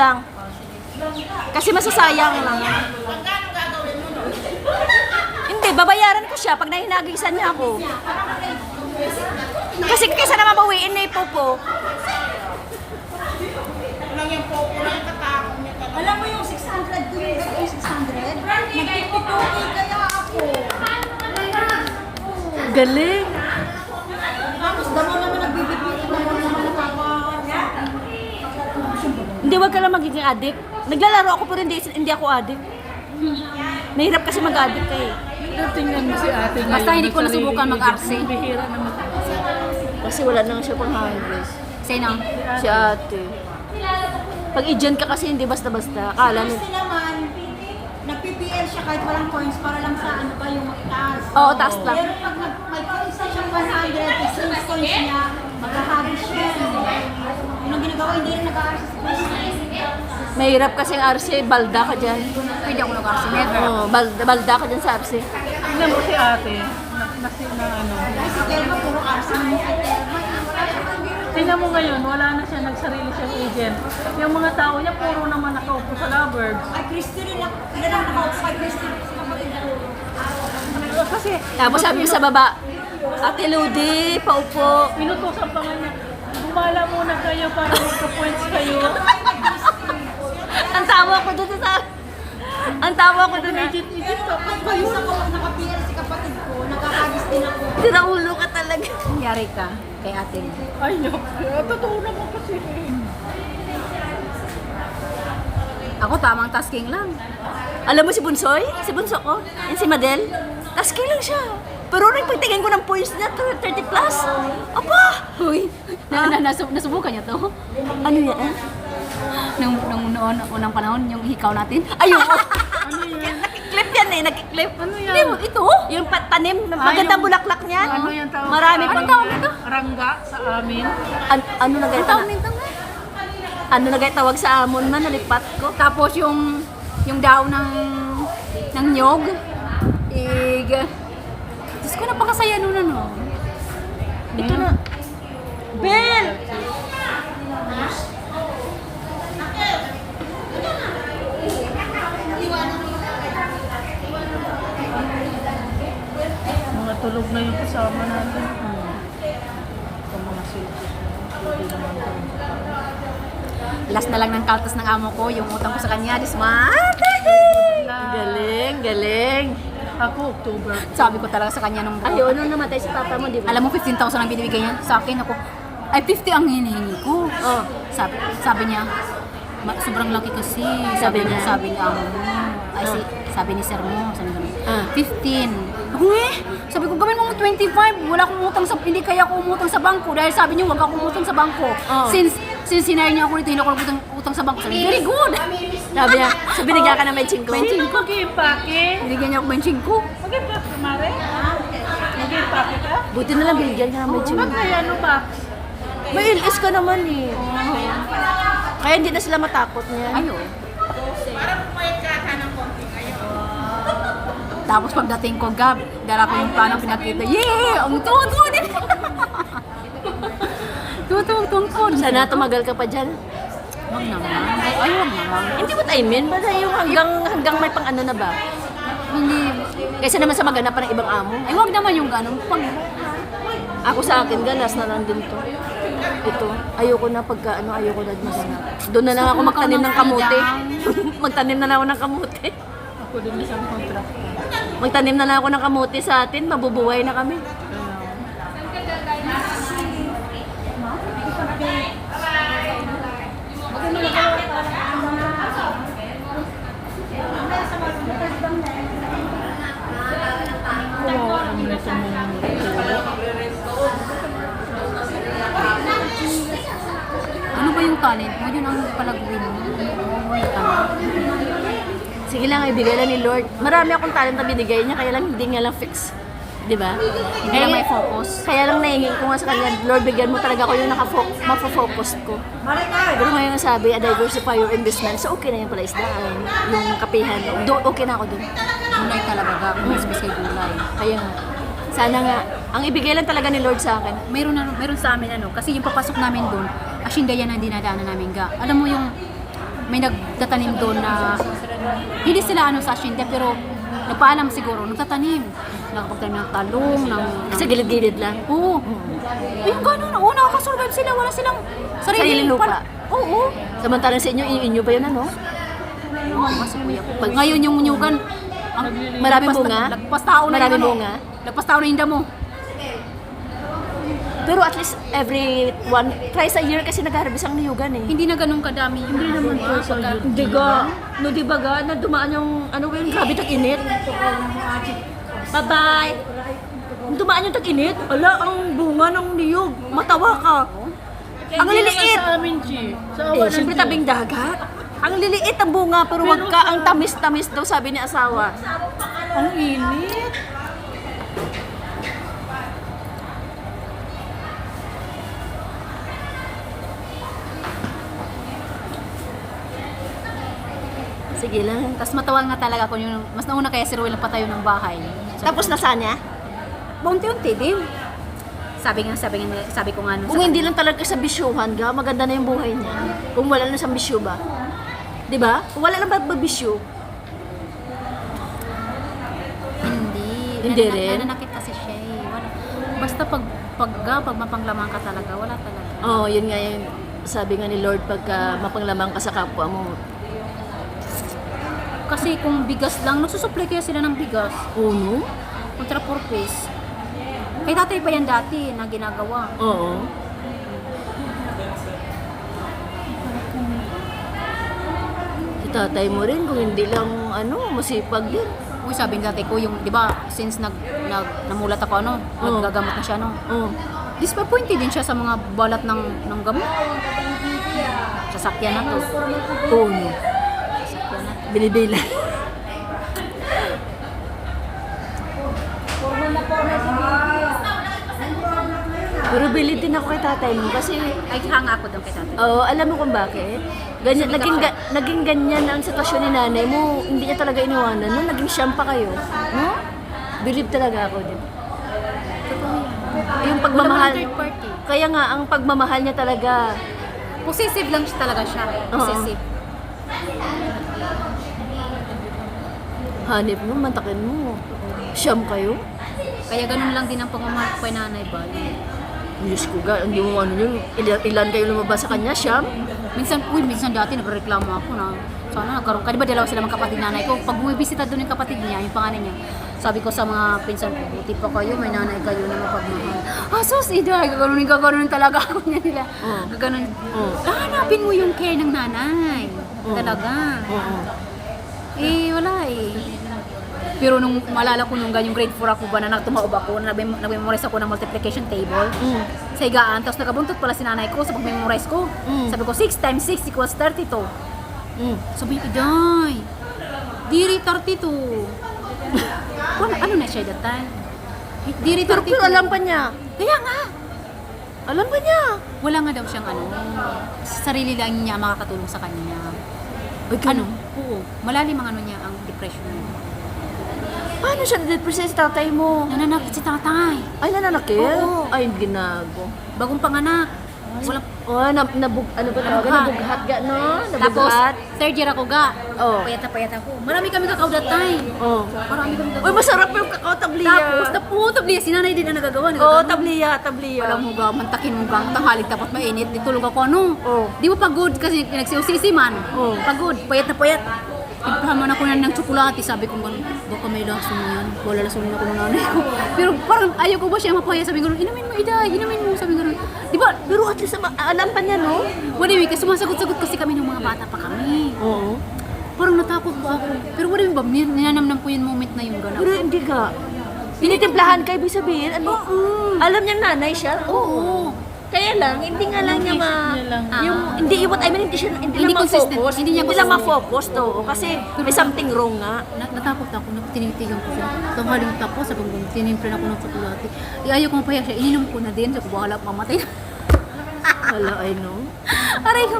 lang. Kasi masasayang lang. Hindi, babayaran ko siya pag nahinagisan niya ako. Kasi kaysa naman bawiin na ipopo. Alam mo yung 600 ko yung yung 600? Nagtitutuki kaya ako. Galing. Tapos damo naman nagbibigay damo naman nakaka... Hindi, wag ka lang magiging addict. Naglalaro ako pero hindi, hindi ako addict. Mahirap kasi mag-addict ka eh. Tingnan mo si ate ngayon. Basta hindi ko sa nasubukan mag-arse. Bihira naman. Kasi wala nang siya pang hangres. Sino? Si ate. Pag agent ka kasi hindi basta-basta. Akala mo. Kasi naman, nag-PPL siya kahit walang coins para lang sa ano pa yung itaas. Oo, taas lang. Pero pag nag, may coins na siyang 100, kasi yung coins niya, magkahagis siya. Ginagawa, hindi coins niya. Mahirap kasi ang RC, balda ka dyan. Pwede ako nag-arse. Never. Oo, balda, balda ka dyan sa RC. Tingnan mo si ate. Na, na, na ano. Si Telma, puro na Telma. Tingnan mo ngayon, wala na siya, nagsarili siyang agent. Yung mga tao niya, puro naman nakaupo sa lovebirds. Ay, Christy rin ako. Ilan ang nakaupo kay Christy. Kasi, Tapos sabi sa baba, Ate Ludi, paupo. pinutusan pa nga niya, gumala muna kayo para magka-points kayo. Ang tawa ko doon sa... Ang tawa ko doon. Legit, legit ka. Kayo sa ko, naka-PL si kapatid ko, nakakagis din ako. Tinaulo ka talaga. Nangyari ka kay ate. Ay, no. Totoo naman kasi. Ako tamang tasking lang. Alam mo si Bunsoy? Si Bunso ko? Yan si Madel? Tasking lang siya. Pero rin pagtingin ko ng points niya, 30 plus. Apa! Uy, na, na, nasu- nasubukan niyo to? Ano yan? Nung, nung noon, unang panahon, yung hikaw natin. Ayun! Ano yan? Nakiklip yan eh, nakiklip. Ano yan? Hindi mo, ito? Yung patanim, magandang yung- bulaklak niyan. Ano yan tawag? Marami pang... tawag nito? Rangga sa amin. An- ano na gaya Tawag nito nga. Ano na gaya tawag sa amon man, nalipat ko. Tapos yung yung daw ng ng nyog. Ig. Diyos ko, napakasaya nun ano. Ito na. Bel! Mga tulog na yung kasama natin. Hmm. Ang mga silky. Pwede naman. Last na lang ng kaltas ng amo ko, yung utang ko sa kanya this month. Galing, galing. Ako, October. Sabi ko talaga sa kanya nung Ay, ano namatay si papa mo, di ba? Alam mo, 15,000 ang binibigay niya sa akin. Ako, ay 50 ang hinihingi ko. Oh. Sabi, sabi niya, "Ma- sobrang laki kasi. Sabi Sabi, niya? niya, sabi ni amo mo. Ay, si, sabi ni sir mo, sabi ko, Ah. 15. Ako eh, sabi ko, gawin mo 25. Wala akong utang sa, hindi kaya ako umutang sa bangko. Dahil sabi niyo, wag ako umutang sa bangko. Oh. Since, since sinare niya ako dito, hindi ako utang, utang sa bangko. Sabi, very good. Sabi niya, so binigyan ka ng may chingko. Sino mag-iimpake? Binigyan niya ako benching ko. Mag-iimpake, Mare? Mag-iimpake ka? Buti na lang binigyan ka ng may chingko. Magkaya ano ba? May LS ka naman eh. Kaya hindi na sila matakot niya. Ayo. Tapos pagdating ko, Gab, dala ko yung plano pinakita. Yeah! Ang tuwa-tuwa din. Tuwa-tuwa-tuwa. Sana tumagal ka pa dyan. Wag naman. Ay, wag naman. Hindi what I mean, basta yung hanggang, hanggang may pang ano na ba? Hindi. Kaysa naman sa maghanap pa ng ibang amo. Ay, wag naman yung ganun. Pag, Ako sa akin, ganas na lang din to. Ito, ayoko na pagka ano, ayoko na maghanap. Doon na lang ako magtanim ng kamote. magtanim na lang ako ng kamote. Ako din isang contract. Magtanim na lang ako ng kamote sa atin, mabubuhay na kami. Oo, ang nito mo. ano ba yung talent mo? Yun ang palaguin mo. Oo, yung talent. Sige lang, ni Lord. Marami akong talent na binigay niya, kaya lang hindi niya lang fix. Di ba? Hindi lang may focus. Kaya lang nahingin ko nga sa kanya, Lord, bigyan mo talaga ako yung nakafo- mafo-focus ko. Pero ngayon sabi, diversify your investment. So okay na yung pala isdaan, yung kapihan. Do, okay na ako dun. Gulay talaga, Gab. May space kay gulay. Kaya nga, sana nga, ang ibigay lang talaga ni Lord sa akin. Mayroon, na, mayroon sa amin ano, kasi yung papasok namin doon, asyenda yan ang dinadaanan namin ga. Alam mo yung, may nagtatanim doon na hindi sila ano sa asyenda pero nagpaalam siguro, nagtatanim. Nakapagtanim ng talong, ng... ng Sa gilid-gilid lang. Oo. Yung gano'n, oo, nakakasurvive sila. Wala silang Sariling lupa. pan- Oo. Samantalang sa inyo, inyo ba yun ano? Oo, mas. Pag ngayon yung nyugan, ang lagpas- bunga? Lagpas tao na Maraming yung ano. bunga? Lagpas tao na yung damo. Pero at least every one, twice a year kasi nag-harvest ang niyugan eh. Hindi na ganun kadami. Hindi naman po sa Hindi ga. No, di ba ga? Na dumaan yung, ano ba yung grabe tag-init. Bye-bye. Dumaan yung tag-init. Ala, ang bunga ng niyog. Matawa ka. Ang liliit. Sa amin, Chi. Sa awa Eh, ng siyempre Diyos. tabing dagat. Ang liliit ang bunga, pero wag ka ang tamis-tamis daw, sabi ni asawa. Ang init. Sige lang. Tapos matawa nga talaga ko yung, mas nauna kaya si Ruel patayo ng bahay. So, Tapos nasaan niya? Unti-unti din. Sabi nga, sabi nga, sabi ko nga nung Kung hindi lang talaga sa bisyuhan ga, maganda na yung buhay niya. Kung wala na siyang bisyo ba? Di ba? Kung wala lang ba ba bisyo? Hindi. Hindi Nanana- rin? Nananakit kasi siya eh. Wala. Basta pag, pag, pag mapanglaman ka talaga, wala talaga. Oo, oh, yun nga yung sabi nga ni Lord pagka mapanglamang ka sa kapwa mo. Kasi kung bigas lang, nagsusupply kaya sila ng bigas. Oo, no? Contra purpose. Kay tatay pa yan dati na ginagawa. Oo. Si tatay mo rin, kung hindi lang, ano, masipag din. Uy, sabi ng tatay ko, yung, di ba, since nag, nag, namulat ako, ano, Oo. nagagamot na siya, no, Oo. disappointed din siya sa mga balat ng, ng gamot. Sasakyan na to. Oo, no? Sasakyan na. Binibila. Pero bilid din ako kay tatay mo kasi Ay, hanga ako doon kay tatay. Oo, alam mo kung bakit? Ganyan, naging, ga, naging ganyan ang sitwasyon ni nanay mo. Hindi niya talaga iniwanan. No? Naging siyam pa kayo. No? Believe talaga ako din. Yung pagmamahal. Third party? Kaya nga, ang pagmamahal niya talaga. Possessive lang siya talaga siya. Possessive. Hanip mo, mantakin mo. Siyam kayo? Kaya ganun lang din ang pagmamahal ko kay nanay ba? Diyos ko ga, hindi mo ano yun. Ilan, ilan kayo lumabas sa kanya? Siyam? Minsan, uy, minsan dati nagreklamo ako na sana nagkaroon ka. Di ba dalawa sila mga kapatid nanay ko? Pag bumibisita doon yung kapatid niya, yung panganay niya, sabi ko sa mga pinsan ko, buti pa kayo, may nanay kayo na mapagmahal. Ah, sus, Ida, gaganunin, gaganunin talaga ako niya nila. Oo. Gaganon. Oo. Hanapin mo yung care ng nanay. Oo. Talaga. Oo. Eh, wala eh. Pero nung malala ko nung ganyang grade 4 ako ba na nagtumaob ako, na nag-memorize ako ng multiplication table Mm. sa higaan, tapos nagabuntot pala si nanay ko sa pag-memorize ko. Mm. Sabi ko, 6 times 6 equals 32. Mm. Sabi niya, Iday, diri 32. ano, ano na siya that time? Diri 32. Pero, pero alam pa niya. Kaya nga, Alam pa niya. wala nga daw siyang ano, sarili lang niya makakatulong sa kanya. Ay, Ano? Oo, malalim ang ano niya, ang depression niya. Paano siya na-depress sa tatay mo? Nananakit si tatay. Ay, nananakit? Oo. Ay, ginago. Bagong panganak. Wala, Oh, na, nabug, ano ba tawag? Nabughat. Nabughat ga, no? Tapos, Nabughat. third year ako ga. Oh. Payat na payat ako. Marami kami kakao that time. Oh. Marami kami kakao. Uy, masarap yung kakao tabliya. Tapos, tapo, tabliya. Si nanay din na nagagawa. Oo, nagagawa. oh, tabliya, tabliya. Walang huga, mantakin mo gang, tanghalik tapos mainit. Ditulog ako, ano? Oh. Di ba pagod kasi nagsiusisi man? Oh. Pagod, payat na payat. Nagpahaman ako na ng tsokolate, sabi ko gano'n, baka may lason yan. Wala lason ako ng nanay ko. Pero parang ayaw ko ba siya mapaya, sabi ko gano'n, inumin mo, Ida, inumin mo, sabi ko gano'n. Di ba, Pero at least alam pa niya, no? Wala anyway, kasi sumasagot-sagot kasi kami ng mga bata pa kami. Oo. Parang natakot ba ako? Pero wala ba, nin- ninanamnam ko yung moment na yung gano'n. Pero hindi ka. Tinitimplahan ka, ibig sabihin, ano? Alam niya nanay siya? Oo. Kaya lang, hindi nga lang niya ma... niya lang. Yung, hindi, what I mean, hindi siya, hindi, Hindi lang ma-focus. Hindi niya lang consistent. ma-focus to. Kasi may something wrong nga. Na- natakot ako, na tinitigan ko siya. Tanghaling tapos, sabi ko, tinimplan ako ng tsokolate. Ayaw ko mapaya siya, ininom ko na din, sabi ko, bahala, mamatay na. Wala, I know. Aray ko.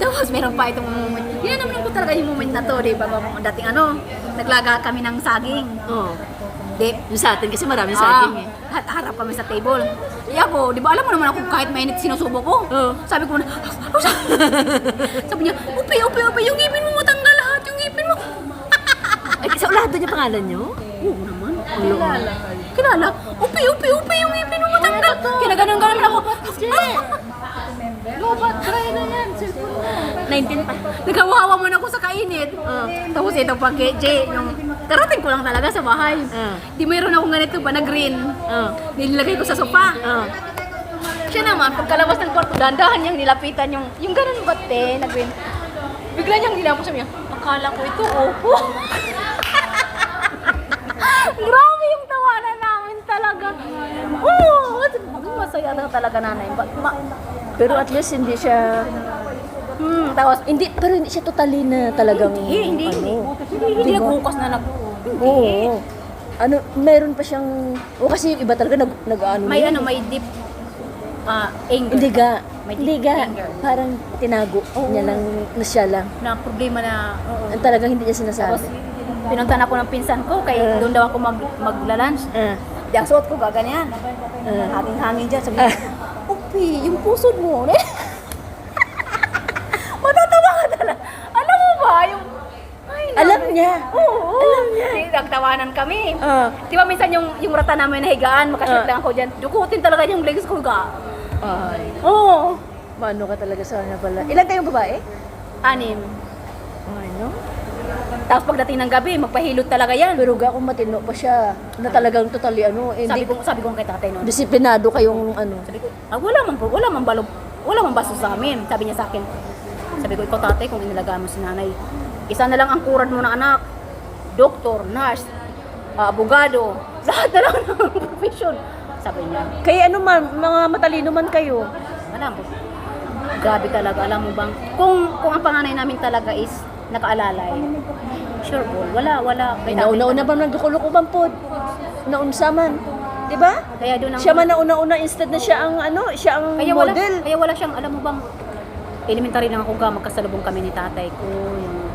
Tapos meron pa itong moment. Ininom ko talaga yung moment na to, di ba? Dating ano, naglaga kami ng saging. Oo. Di, Yung sa atin kasi maraming Ah, saging eh. ha- harap kami sa table. Eh ako, di ba alam mo naman ako kahit mainit sinusubo ko. Oo. Sabi ko na, sabi niya, upi, upi, upi, yung ngipin mo matanggal lahat, yung ngipin mo. Ay, sa doon yung pangalan nyo? Oo naman. Kilala. Kilala, upi, upi, upi, yung ngipin mo matanggal. Kinaganon-ganon ako. Lobat, try na yan. Cellphone mo. 19 pa. Nagkawawa mo na ako sa kainit. Ah. Tapos ito pa, J, yung karating ko lang talaga sa bahay. Ah. Di mayroon akong ganito ba na green. Ah. Nilagay ko sa sofa. Ah. Siya naman, pagkalabas ng kwarto, dandahan niyang nilapitan yung, yung ganun ba, te, na green. Bigla niyang nilapos niya, akala ko ito, opo. Grabe yung tawanan namin talaga. Oo, na talaga nanay. Ba- ma- Pero at least hindi siya... hmm, tapos, Hindi, pero hindi siya totally na talagang... hindi, hindi, ano, hindi, hindi, Diba? nagbukas na nag... Oo. Ano, meron pa siyang... O kasi yung iba talaga nag, nag ano May ano, may deep ah, anger. Hindi ga. May Hindi ga. anger. Parang tinago niya lang na siya lang. Na problema na, oo. Ang talagang hindi niya Tapos, sinasabi. pinuntan ako ng pinsan ko, kaya Ah. doon daw ako mag, maglalunch. Ah. Di ang suot ko, gaganyan. Ah. Hangin-hangin dyan. Sabi niya, Upi, yung pusod mo. Ne? Matatawa ka talaga. Alam mo ba, yung... Alam niya. Oo. Alam niya. Nagtawanan kami. Ah. Di ba minsan yung, yung rata namin na higaan, makashoot Ah. lang ako dyan. Dukutin talaga yung legs ko ga. Ay. Oo. Mano ka talaga sa kanya pala. Ilan kayong babae? Anim. Ay, no? Tapos pagdating ng gabi, magpahilot talaga yan. Pero ga kung matino pa siya, na talagang totally ano, eh, Sabi hindi ko, sabi ko kay tatay noon. disiplinado kayong ano. Sabi ko, ah, wala man po, wala man balog, wala man baso sa amin. Sabi niya sa akin. Sabi ko, ikaw tatay, kung inilagaan mo si nanay, isa na lang ang kurad mo na anak. Doktor, nurse, ah, abogado, lahat na lang ng profession. Sabi niya, Kaya ano man, mga matalino man kayo. alam mo, grabe talaga, alam mo bang, kung, kung ang panganay namin talaga is nakaalalay, sure po, wala, wala. Tatay Nauna-una talaga. ba nagdukulok pod? Naunsa man. Di ba? Kaya doon ang, Siya man nauna-una instead na siya ang ano, siya ang kaya wala, model. kaya wala siyang, alam mo bang, elementary lang ako ga, magkasalubong kami ni tatay ko, yung,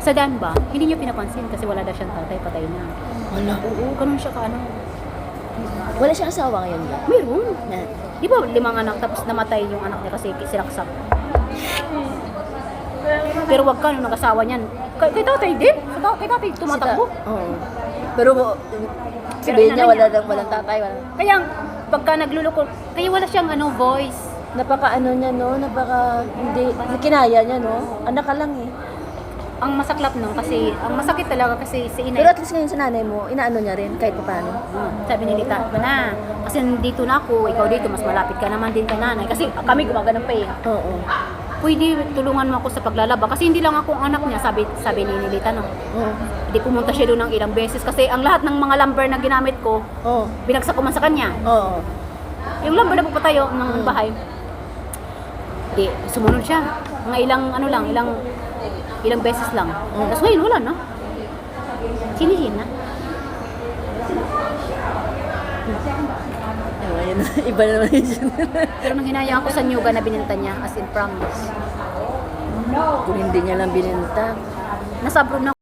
sa Dan ba, hindi niya pinapansin kasi wala daw siyang tatay, patay na. Wala. Oo, ganun siya ka, ano. Wala siyang asawa ngayon ba? Meron. Na. Di ba limang anak tapos namatay yung anak niya kasi sinaksak. Pero wag ka nung nag-asawa niyan. Kay, kay tatay din. Sa ta- Kay tatay tumatakbo. Oo. Pero sabihin niya wala lang walang tatay, wala. Kaya pagka nagluloko, kaya wala siyang ano voice. Napaka ano niya no, napaka hindi kinaya niya no. Anak ka lang eh. Ang masaklap nun kasi, ang masakit talaga kasi si inay. Pero at least ngayon sa nanay mo, inaano niya rin kahit paano. Ah, sabi ni Lita, na, kasi nandito na ako, ikaw dito, mas malapit ka naman din kay nanay. Kasi kami gumagano'n pa eh. Oo. Pwede tulungan mo ako sa paglalaba. Kasi hindi lang ako ang anak niya, sabi, sabi ni Lita, no. Oo. Hindi pumunta siya doon ng ilang beses kasi ang lahat ng mga lumber na ginamit ko, Oo. binagsak ko man sa kanya. Oo. Yung lumber na pupatayo ng bahay, di, sumunod siya. Mga ilang, ano lang, ilang, ilang beses lang. Tapos ngayon, wala na. Sinihin na. Ayun, ayun. Iba na naman yun. Pero nang hinayaan ko sa nyuga na bininta niya, as in promise. Kung hindi niya lang bininta. Nasa na